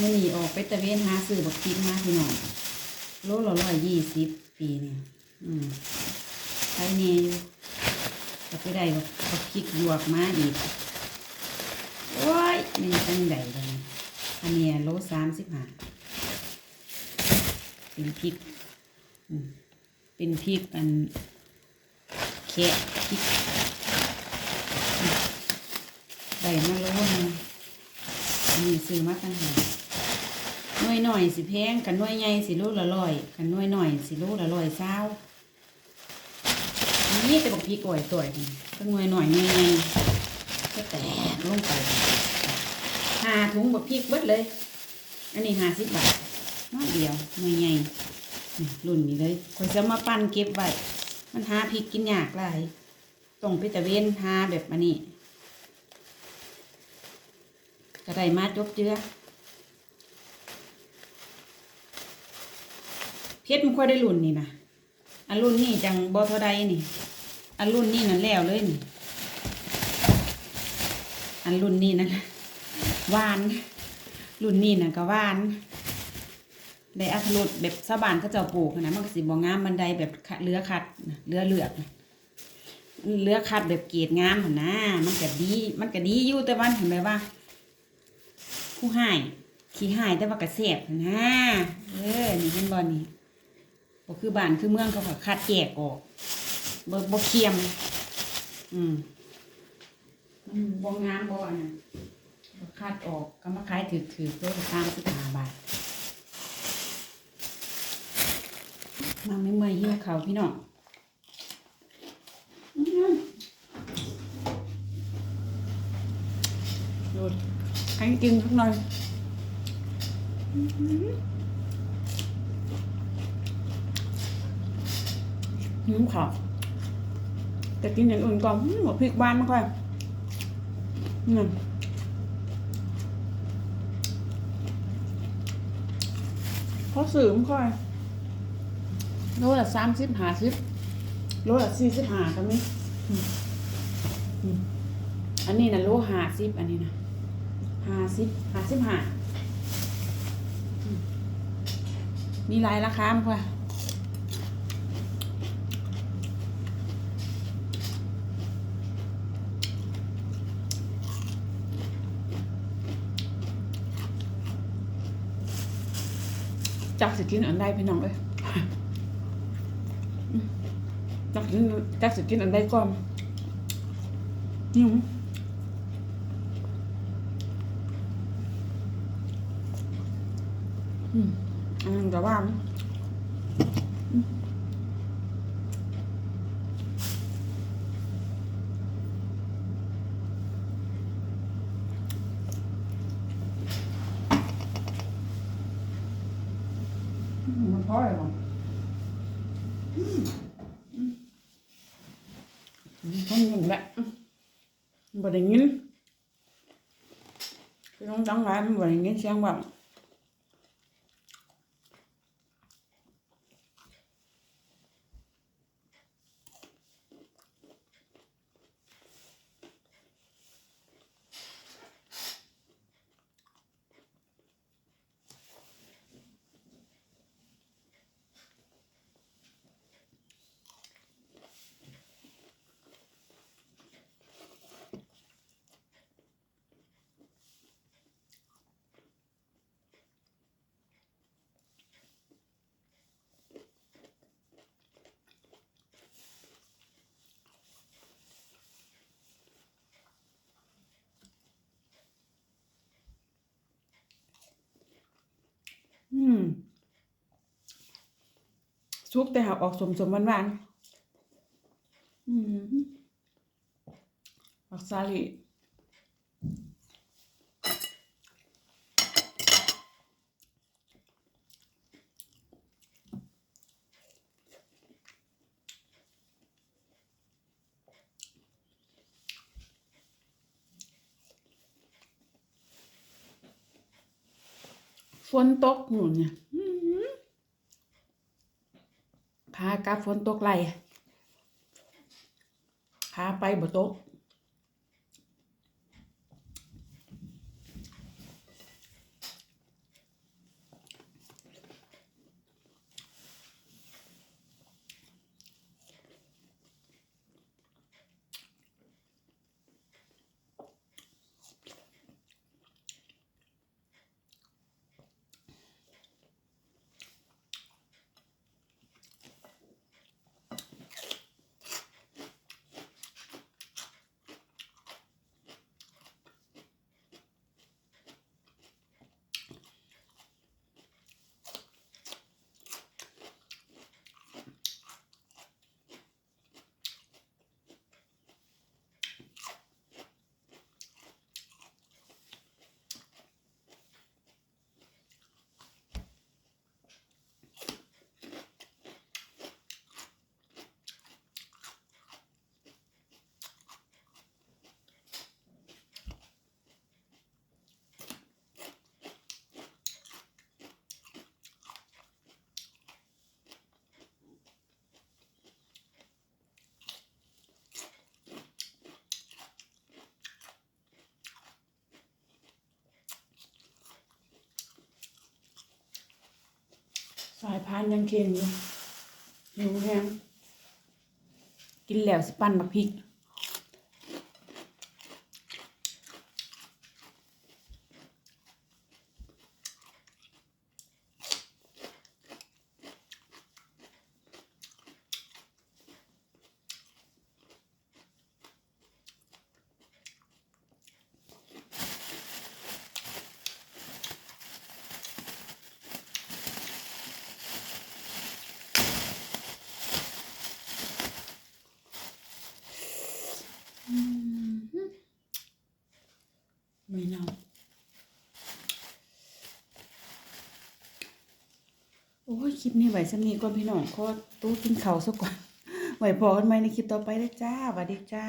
มื่อนี้ออกไปตะเวนหาซื้อบักพริกมาพี่น้องโลละร้อยยี่สิบปีนี่อืมใช้เนยอยู่ก็ไปได้บักบักพริกหยวกมาอีกโอ้ยมันจังใดเลยอันเนี้ยโลสามสิบห้าเป็นพริกอืมเป็นพริกอันแคะพริกอืมได้มาโลนึงมีซื้อมาตั้งหาก น่วยหน่อยสิแพงกันหน่วยใหญ่สิโลละร้อยกันหน่วยหน่อยสิโลละร้อยเศร้านี่แต่บอกพี่ก่อยต่อยนี่ก็หน่วยหน่อยหน่วยใหญ่ก็แตกลงไปหาถุงบักพริกเบิดเลย อันนี้หาสิบบาทน้อยเดียวหน่วยใหญ่รุ่นนี้เลยคอยจะมาปั้นเก็บไว้มันหาพริกกินยากหลายต้องไปตะเวนหาแบบอันนี้ก็ไดมาจบเจือ เพชรมันค่อยได้รุ่นนี่นะอันรุ่นนี่จังบอเท่าใดนี่ อันรุ่นนี่นั่นแล้วเลยนี่ อันรุ่นนี่นั่นหวาน รุ่นนี่น่ะก็หวานได้อัตรสแบบสะบานเขาเจ้าปลูกนะมันก็สิบ่งงามบันไดแบบเลือขัดเลือเลือกเลือขัดแบบเกรดงามหนะมันก็ดี มันก็ดีอยู่แต่วันเห็นไหมว่าผู้ให้ขี้ให้แต่ว่าก็แซ่บนะเออนี่เป็นบอนี่ บ่คือบ้านคือเมืองเขาก็คัดแยกออกบ่บ่เคียม อืมบ่งามบ่อันนั้นบ่คัดออกก็มาขายถือๆตัวละ35บาทมาไม่เมื่อยหิวข้าพี่น้องดูให้กินสักหน่อย อืมหืมค่ะแต่กินอย่างอื่นก่อนหืมหมดพริกบ้านไม่ค่อยอืมเขาสื่อไม่ค่อยโลละสามสิบห้าสิบโลละสี่สิบห้าก็มีอืมอืมอันนี้นะโลห้าสิบอันนี้นะห้าสิบห้าสิบห้าอืมมีหลายราคาค่ะ จักสิกินอันใดพี่น้องเอ้ยจักกินจักสิกินอันใดก่อนหิวอืมอันนั้นก็ว่าอืม มันพอเลยมั้งอืมอืมต้องยินแหละอืมบ่ได้ยินพี่น้องจังหลายมันบ่ได้ยินเสียงแบบ อืมซุปแต่หาออกสมสมหวานหวานอืมอักซาลี นตกหนุนเนี่ยพากลับฝนตกไหลพาไปบ่ตกายพานยังเค็มอยู่หิวแห้งกินแล้วสิปั้นบักพริก ไม่เน่าโอ้ยคลิปนี้ไว้สำนีก่อนพี่น้องขอตู้กินเขาซะก่อนไว้พอกันไหมในคลิปต่อไปเลยจ้าสวัสดีจ้า